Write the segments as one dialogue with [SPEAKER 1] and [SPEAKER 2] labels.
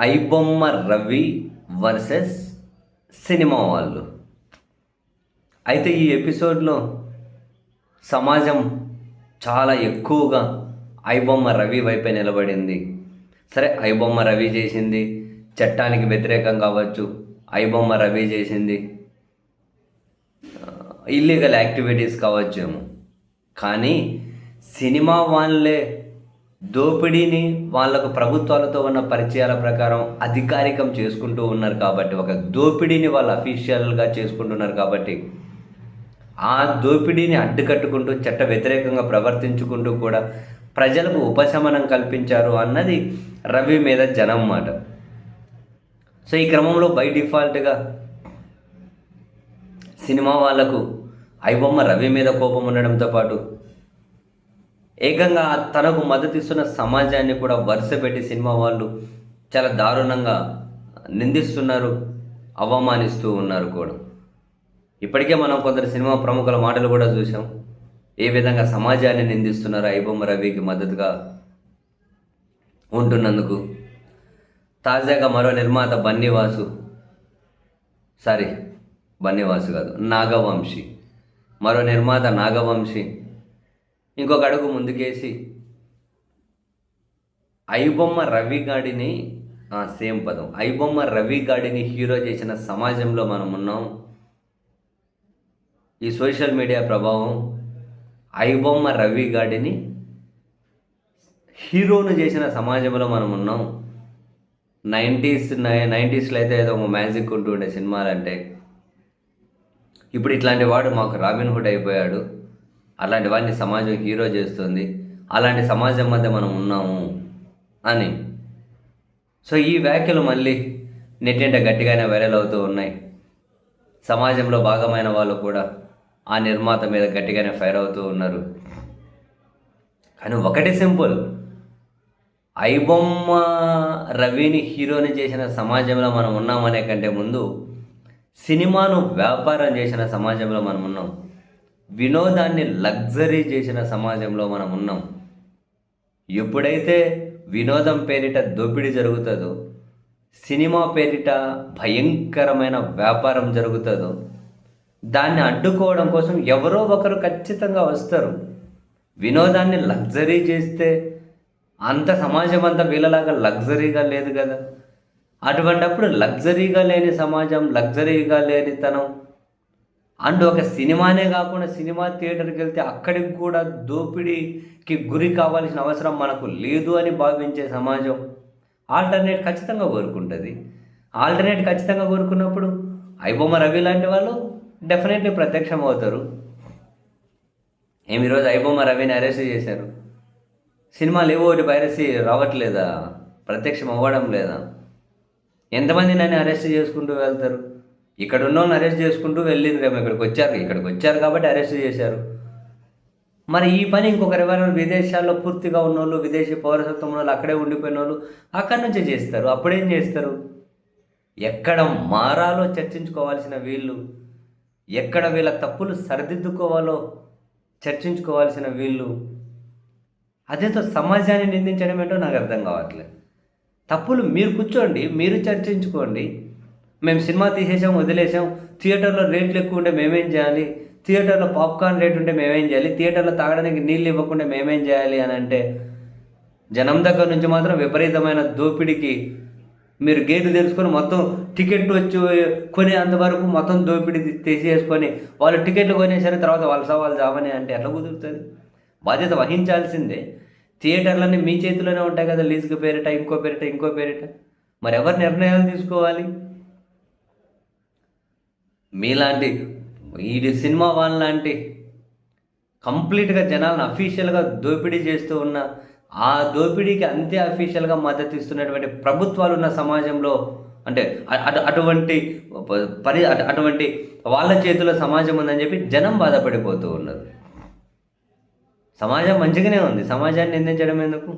[SPEAKER 1] IBomma Ravi versus cinema వాళ్ళు. అయితే ఈ ఎపిసోడ్లో సమాజం చాలా ఎక్కువగా ఐబొమ్మ రవి వైపే నిలబడింది. సరే ఐబొమ్మ రవి చేసింది చట్టానికి వ్యతిరేకం కావచ్చు. ఐబొమ్మ రవి చేసింది ఇల్లీగల్ యాక్టివిటీస్ కావచ్చేమో కానీ సినిమా వాళ్ళే దోపిడీని వాళ్ళకు ప్రభుత్వాలతో ఉన్న పరిచయాల ప్రకారం అధికారికం చేసుకుంటూ ఉన్నారు కాబట్టి ఒక దోపిడీని వాళ్ళు అఫీషియల్గా చేసుకుంటున్నారు కాబట్టి ఆ దోపిడీని అడ్డుకట్టుకుంటూ చట్ట వ్యతిరేకంగా ప్రవర్తించుకుంటూ కూడా ప్రజలకు ఉపశమనం కల్పించారు అన్నది రవి మీద జనం మాట. సో ఈ క్రమంలో బై డిఫాల్ట్గా సినిమా వాళ్ళకు ఐబొమ్మ రవి మీద కోపం ఉండడంతో పాటు ఏకంగా తనకు మద్దతిస్తున్న సమాజాన్ని కూడా వరుస పెట్టి సినిమా వాళ్ళు చాలా దారుణంగా నిందిస్తున్నారు అవమానిస్తూ ఉన్నారు కూడా. ఇప్పటికే మనం కొందరు సినిమా ప్రముఖుల మాటలు కూడా చూసాం ఏ విధంగా సమాజాన్ని నిందిస్తున్నారు ఐబొమ్మ రవికి మద్దతుగా ఉంటున్నందుకు. తాజాగా మరో నిర్మాత బన్నీవాసు సారీ బన్నీవాసు కాదు నాగవంశి. మరో నిర్మాత నాగవంశి ఇంకొక అడుగు ముందుకేసి. ఐబొమ్మ రవి గాడిని సేమ్ పదం. ఐబొమ్మ రవి గాడిని హీరో చేసిన సమాజంలో మనం ఉన్నాం. ఈ సోషల్ మీడియా ప్రభావం ఐబొమ్మ రవి గాడిని హీరోను చేసిన సమాజంలో మనం ఉన్నాం. నైంటీస్ నైంటీస్లో అయితే ఏదో ఒక మ్యాజిక్ ఉంటూ ఉండే సినిమాలు అంటే ఇప్పుడు ఇట్లాంటి వాడు మాకు రాబిన్ హుడ్ అయిపోయాడు. అలాంటి వాడిని సమాజం హీరో చేస్తుంది. అలాంటి సమాజం మధ్య మనం ఉన్నాము అని. సో ఈ వ్యాఖ్యలు మళ్ళీ నెట్టింట గట్టిగానే వైరల్ అవుతూ ఉన్నాయి. సమాజంలో భాగమైన వాళ్ళు కూడా ఆ నిర్మాత మీద గట్టిగానే ఫైర్ అవుతూ ఉన్నారు. కానీ ఒకటి సింపుల్. ఐబొమ్మ రవిని హీరోని చేసిన సమాజంలో మనం ఉన్నామనే కంటే ముందు సినిమాను వ్యాపారం చేసిన సమాజంలో మనం ఉన్నాం. వినోదాన్ని లగ్జరీ చేసిన సమాజంలో మనం ఉన్నాం. ఎప్పుడైతే వినోదం పేరిట దోపిడీ జరుగుతుందో సినిమా పేరిట భయంకరమైన వ్యాపారం జరుగుతుందో దాన్ని అడ్డుకోవడం కోసం ఎవరో ఒకరు ఖచ్చితంగా వస్తారు. వినోదాన్ని లగ్జరీ చేస్తే అంత సమాజం అంతా వీళ్ళలాగా లగ్జరీగా లేదు కదా? అటువంటప్పుడు లగ్జరీగా లేని సమాజం లగ్జరీగా లేని తనం అండ్ ఒక సినిమానే కాకుండా సినిమా థియేటర్కి వెళ్తే అక్కడికి కూడా దోపిడీకి గురి కావాల్సిన అవసరం మనకు లేదు అని భావించే సమాజం ఆల్టర్నేట్ ఖచ్చితంగా కోరుకుంటుంది. ఆల్టర్నేట్ ఖచ్చితంగా కోరుకున్నప్పుడు ఐబొమ్మ రవి లాంటి వాళ్ళు డెఫినెట్లీ ప్రత్యక్షం అవుతారు ఏమి ఈరోజు ఐబొమ్మ రవిని అరెస్ట్ చేశారు? సినిమాలు ఏవో ఒకటి పైరసీ రావట్లేదా? ప్రత్యక్షం అవ్వడం లేదా? ఎంతమంది నన్ను అరెస్ట్ చేసుకుంటూ వెళ్తారు? ఇక్కడ ఉన్నోళ్ళని అరెస్ట్ చేసుకుంటూ వెళ్ళిండ్రేమో ఇక్కడికి వచ్చారు ఇక్కడికి వచ్చారు కాబట్టి అరెస్ట్ చేశారు. మరి ఈ పని ఇంకొకరు ఎవరైనా విదేశాల్లో పూర్తిగా ఉన్నోళ్ళు విదేశీ పౌరసత్వం ఉన్న వాళ్ళు అక్కడే ఉండిపోయిన వాళ్ళు అక్కడి నుంచే చేస్తారు. అప్పుడేం చేస్తారు? ఎక్కడ మారాలో చర్చించుకోవాల్సిన వీళ్ళు ఎక్కడ వీళ్ళ తప్పులు సరిదిద్దుకోవాలో చర్చించుకోవాల్సిన వీళ్ళు అదేతో సమాజాన్ని నిందించడం ఏంటో నాకు అర్థం కావట్లేదు. తప్పులు మీరు కూర్చోండి మీరు చర్చించుకోండి మేము సినిమా తీసేసాం వదిలేసాం. థియేటర్లో రేట్లు ఎక్కువ ఉంటే మేమేం చేయాలి? థియేటర్లో పాప్కార్న్ రేట్ ఉంటే మేమేం చేయాలి? థియేటర్లో తాగడానికి నీళ్ళు ఇవ్వకుండా మేమేం చేయాలి అని అంటే జనం దగ్గర నుంచి మాత్రం విపరీతమైన దోపిడీకి మీరు గేట్లు తెలుసుకొని మొత్తం టికెట్ వచ్చి కొనే అంతవరకు మొత్తం దోపిడీ తీసేసుకొని వాళ్ళు టికెట్లు కొనేసరి తర్వాత వాళ్ళ సవాళ్ళు జామని అంటే ఎట్లా కుదురుతుంది? బాధ్యత వహించాల్సిందే. థియేటర్లన్నీ మీ చేతిలోనే ఉంటాయి కదా లీజుకి పేరిట ఇంకో పేరిట ఇంకో పేరిట. మరి ఎవరు నిర్ణయాలు తీసుకోవాలి? మీలాంటి ఈ సినిమా వాళ్ళలాంటి కంప్లీట్గా జనాలను అఫీషియల్గా దోపిడీ చేస్తూ ఉన్న ఆ దోపిడీకి అంతే అఫీషియల్గా మద్దతు ఇస్తున్నటువంటి ప్రభుత్వాలు ఉన్న సమాజంలో అంటే అటు అటువంటి పరి అటువంటి వాళ్ళ చేతిలో సమాజం ఉందని చెప్పి జనం బాధపడిపోతూ ఉన్నారు. సమాజం మంచిగానే ఉంది. సమాజాన్ని నిందించడం ఎందుకు?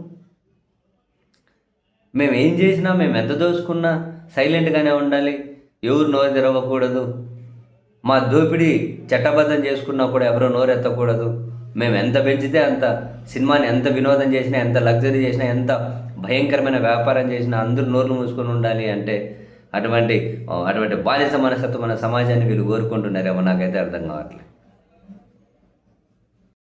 [SPEAKER 1] మేము ఏం చేసినా మేము ఎంత దోసుకున్నా సైలెంట్గానే ఉండాలి. ఎవరు నోరు తెరవకూడదు. మా దోపిడీ చట్టబద్ధం చేసుకున్నా కూడా ఎవరో నోరెత్తకూడదు. మేము ఎంత పెంచితే అంత సినిమాని ఎంత వినోదం చేసినా ఎంత లగ్జరీ చేసినా ఎంత భయంకరమైన వ్యాపారం చేసినా అందరూ నోర్లు మూసుకొని ఉండాలి అంటే అటువంటి అటువంటి బాలిస మనస్తత్వం మన సమాజాన్ని వీళ్ళు కోరుకుంటున్నారేమో నాకైతే అర్థం కావట్లేదు.